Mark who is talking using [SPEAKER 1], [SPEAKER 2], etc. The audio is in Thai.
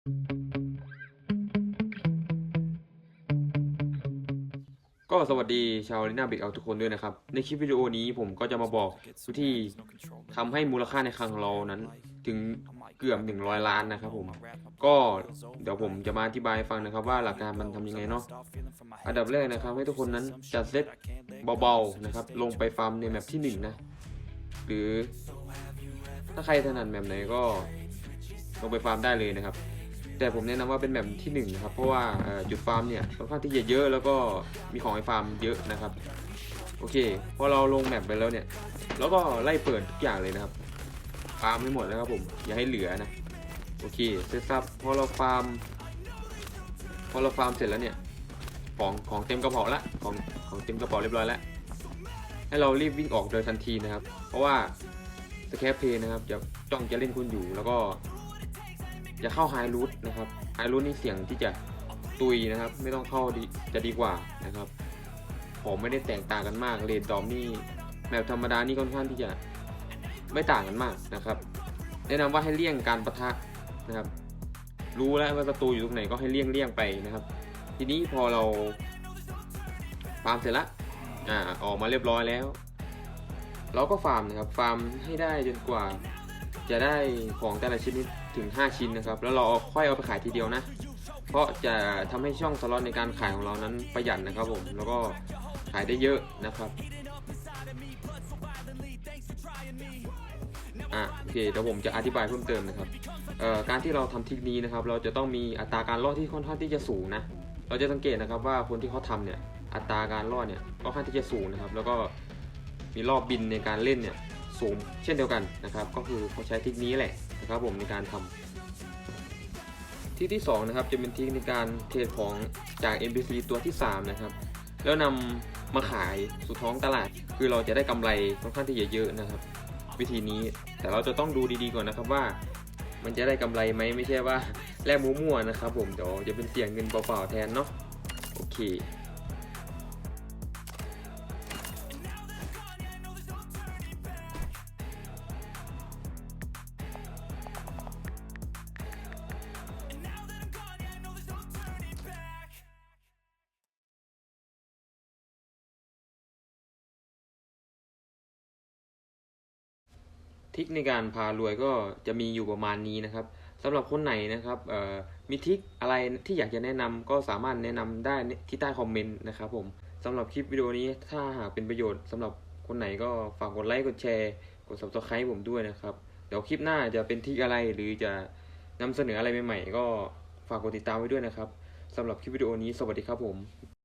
[SPEAKER 1] ก็สวัสดีชาวลิน่าเบกเอาทุกคนด้วยนะครับ ในคลิปวิดีโอนี้ผมก็จะมาบอกวิธีทำให้มูลค่าในคลังเรานั้นถึงเกือบ 100 ล้านนะครับผมก็เดี๋ยวผมจะมาอธิบายฟังนะครับว่าหลักการมันทำยังไงเนาะอันดับแรกนะครับ ให้ทุกคนนั้นจัดเซตเบาๆนะครับ ลงไปฟาร์มในแมปที่หนึ่งนะ หรือถ้าใครถนัดแมปไหนก็ลงไปฟาร์มได้เลยนะครับ แต่ผมแนะนำว่าเป็นแบบที่หนึ่งนะครับ เพราะว่าจุดฟาร์มเนี่ยค่อนข้างที่จะเยอะแล้วก็มีของให้ฟาร์มเยอะนะครับโอเคพอเราลงแมปไปแล้วเนี่ยเราก็ไล่เปิดทุกอย่างเลยนะครับ ฟาร์มให้หมดนะครับผมอย่าให้เหลือนะโอเคเสร็จสับพอเราฟาร์ม พอเราฟาร์มเสร็จแล้วเนี่ยของของเต็มกระเป๋าละของของเต็มกระเป๋าเรียบร้อยแล้วให้เรารีบวิ่งออกโดยทันทีนะครับ เพราะว่าสแคปเพย์นะครับจะจ้องจะเล่นคุณอยู่แล้วก็ อย่าเข้าไฮรูทนะครับไฮรูทนี่เสี่ยงที่จะตุยนะครับ ไม่ต้องเข้าจะดีกว่านะครับ ผมไม่ได้แตกต่างกันมากเลนดอมนี่แมปธรรมดานี่ค่อนข้างที่จะไม่ต่างกันมากนะครับ แนะนำว่าให้เลี่ยงการประทะนะครับ รู้แล้วว่าศัตรูอยู่ตรงไหนก็ให้เลี่ยงเลี่ยงไปนะครับ ทีนี้พอเราฟาร์มเสร็จละอ่าออกมาเรียบร้อยแล้ว เราก็ฟาร์มนะครับ ฟาร์มให้ได้จนกว่า จะได้ของแต่ละชนิดถึง 5 ชิ้นนะครับ แล้วเราค่อยเอาไปขายทีเดียวนะ เพราะจะทำให้ช่องสล็อตในการขายของเรานั้นประหยัดนะครับผม แล้วก็ขายได้เยอะนะครับอะโอเคเดี๋ยวผมจะอธิบายเพิ่มเติมนะครับการที่เราทำทริกนี้นะครับ เราจะต้องมีอัตราการรอดที่ค่อนข้างที่จะสูงนะ เราจะสังเกตนะครับว่าคนที่เขาทำเนี่ยอัตราการรอดเนี่ยค่อนข้างที่จะสูงนะครับ แล้วก็มีรอบบินในการเล่นเนี่ย สูงเช่นเดียวกันนะครับ ก็คือเขาใช้ทิคนี้แหละนะครับผมในการทำที่ที่2นะครับจะเป็นเทคนิคในการเทรดของจาก NPC ตัวที่ 3 นะครับ แล้วนำมาขายสู่ท้องตลาด คือเราจะได้กำไรค่อนข้างที่จะเยอะนะครับ วิธีนี้แต่เราจะต้องดูดีๆก่อนนะครับว่า มันจะได้กำไรไหมไม่ใช่ว่าแลกมั่วๆนะครับ ผมเดี๋ยวจะเป็นเสี่ยงเงินเปล่าๆแทนเนาะโอเค ทิคในการพารวยก็จะมีอยู่ประมาณนี้นะครับสำหรับคนไหนนะครับมีทิคอะไรที่อยากจะแนะนำก็สามารถแนะนำได้ที่ใต้คอมเมนต์นะครับผมสำหรับคลิปวิดีโอนี้ถ้าหากเป็นประโยชน์สำหรับคนไหนก็ฝากกดไลค์กดแชร์กด subscribe ผมด้วยนะครับ เดี๋ยวคลิปหน้าจะเป็นทิคอะไรหรือจะนำเสนออะไรใหม่ๆก็ฝากกดติดตามไว้ด้วยนะครับสำหรับคลิปวิดีโอนี้สวัสดีครับผม